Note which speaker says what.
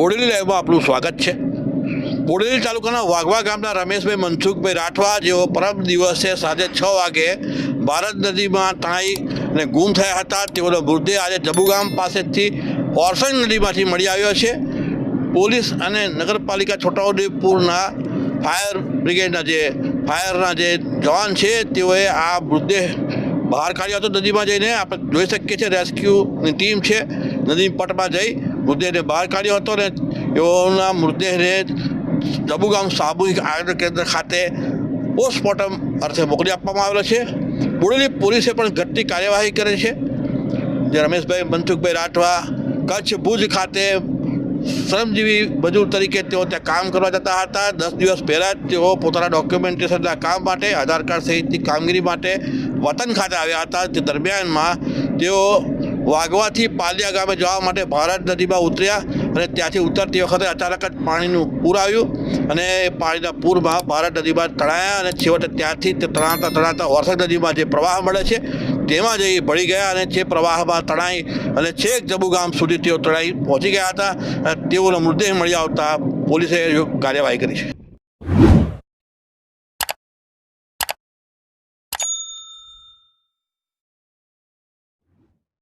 Speaker 1: બોડેલી લાઈવમાં આપનું સ્વાગત છે. બોડેલી તાલુકાના વાઘવા ગામના રમેશભાઈ મનસુખભાઈ રાઠવા જેઓ પરમ દિવસે સાંજે છ વાગે ભારત નદીમાં તણાઈ અને ગુમ થયા હતા. તેઓનો મૃતદેહ આજે જબુગામ પાસેથી ઓરસંગ નદીમાંથી મળી આવ્યો છે. પોલીસ અને નગરપાલિકા છોટાઉદેપુરના ફાયર બ્રિગેડના જે ફાયરના જે જવાન છે તેઓએ આ મૃતદેહ બહાર કાઢ્યો હતો. નદીમાં જઈને આપણે જોઈ શકીએ છીએ, રેસ્ક્યુની ટીમ છે. નદી પટમાં જઈ મૃતદેહને બહાર કાઢ્યો હતો ને, એઓના મૃતદેહને દબુગામ સામૂહિક આરોગ્ય કેન્દ્ર ખાતે પોસ્ટમોર્ટમ અર્થે મોકલી આપવામાં આવેલો છે. બોડેલી પોલીસે પણ ઘટની કાર્યવાહી કરે છે. જે રમેશભાઈ, મનસુખભાઈ રાઠવા, કચ્છ ભુજ ખાતે શ્રમજીવી મજૂર તરીકે તેઓ ત્યાં કામ કરવા જતા હતા. દસ દિવસ પહેલાં જ તેઓ પોતાના ડોક્યુમેન્ટેશનના કામ માટે, આધાર કાર્ડ સહિતની કામગીરી માટે વતન ખાતે આવ્યા હતા. તે દરમિયાનમાં તેઓ વાગવાથી પાલિયા ગામે જવા માટે ભારત નદીમાં ઉતર્યા અને ત્યાંથી ઉતરતી વખતે અચાનક જ પાણીનું પૂર આવ્યું અને એ પાણીના પૂરમાં ભારત નદીમાં તણાયા અને છેવટે ત્યાંથી તે તણાતા તણાતા વરસાદ નદીમાં જે પ્રવાહ મળે છે, તેમાં જઈ ભળી ગયા અને જે પ્રવાહમાં તણાઈ અને છેક જબુ ગામ સુધી તેઓ તણાઈ પહોંચી ગયા હતા અને તેઓનો મૃતદેહ મળી આવતા પોલીસે કાર્યવાહી કરી છે.